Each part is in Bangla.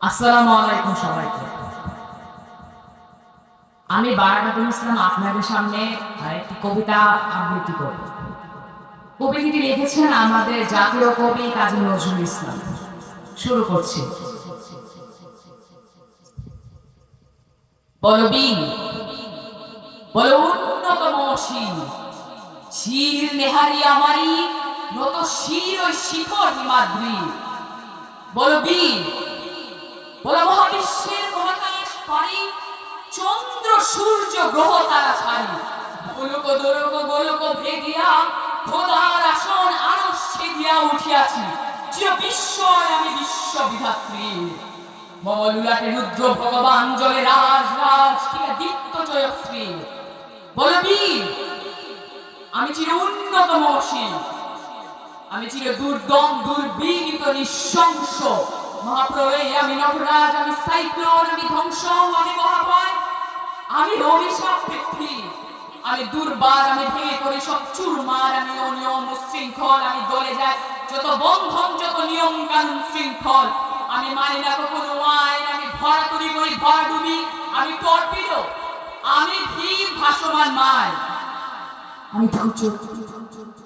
আসসালামু সবাইকে। আমি বারাকাতুল ইসলাম আপনাদের সামনে একটি কবিতা আবৃত্তি করব। কবিতাটি লিখেছেন আমাদের জাতীয় কবি কাজী নজরুল ইসলাম। শুরু করছি। বলবীর নেহারি ওই শিখর হিমাদ্রি বল সূর্য গ্রহ তারা ছাড়ি। গোলক দোলক গোলক ভেদিয়া, খোদার আসন আরশ ছেদিয়া উঠিয়াছি চির বিস্ময় আমি বিশ্ব বিধাত্রী রুদ্র ভগবান জলে রাজ রাজ দীপ্ত জয়শ্রী। আমি চির উন্নতম অসীম আমি চির দুর্দম দুর্বিনীত নিঃশংস। মহাপ্রলয়ে আমি নটরাজ, আমি সাইক্লোন, আমি ধ্বংস, আমি মহাপায়। আমি অভিশাপ পৃথ্বী আমি দুর্বার, আমি ভেঙে করি সব চুরমার, আমি অনিয়ম শৃঙ্খল আমি দলে যাই। যত বন্ধন, যত নিয়ম কানুন শৃঙ্খল, আমি মানি না কোনো আইন, আমি ভরা করি করি ভরা ডুবি, আমি টর্পিডো, আমি ধীর ভাসমান মায় আমি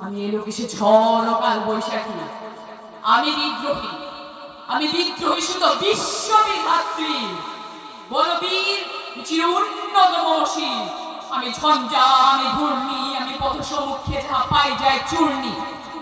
আমি এলো কিসে ঝড়, অকাল বৈশাখী। আমি বিদ্রোহী আমি বিদ্রোহী শুধু বিশ্ববিধাত্রী আমি ঝঞ্ঝা, আমি ঘূর্ণি, আমি পথ সম্মুখে যাহা পাই যায় চূর্ণি।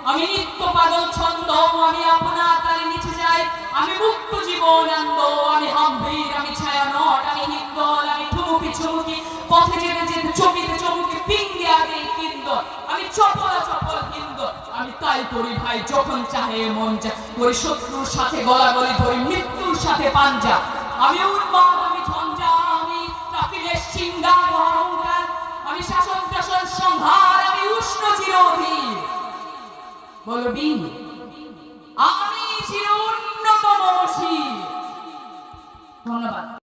আমি নিত্য পাগল ছন্দ, আমি আপনার তালে নিচে যাই। আমি মুক্ত জীবনানন্দ আমি হাম্ভীর, আমি ছায়া নট আমি হিন্দল আমি ঠুমুকি ঠুমুকি, পথে যেতে যেতে চকিতে চমুকে পিঙ্গে আগে কিন্দর। আমি চপলা চপল কিন্দর। আমি তাই করি ভাই যখন চাহে মন চা করি শত্রুর সাথে গলাগলি ধরি মৃত্যুর সাথে পাঞ্জা। আমি উন্মাদ সংহার আমি উষ্ণ চিরধি বলবি আমি চির উন্নত মমসি ধন্যবাদ।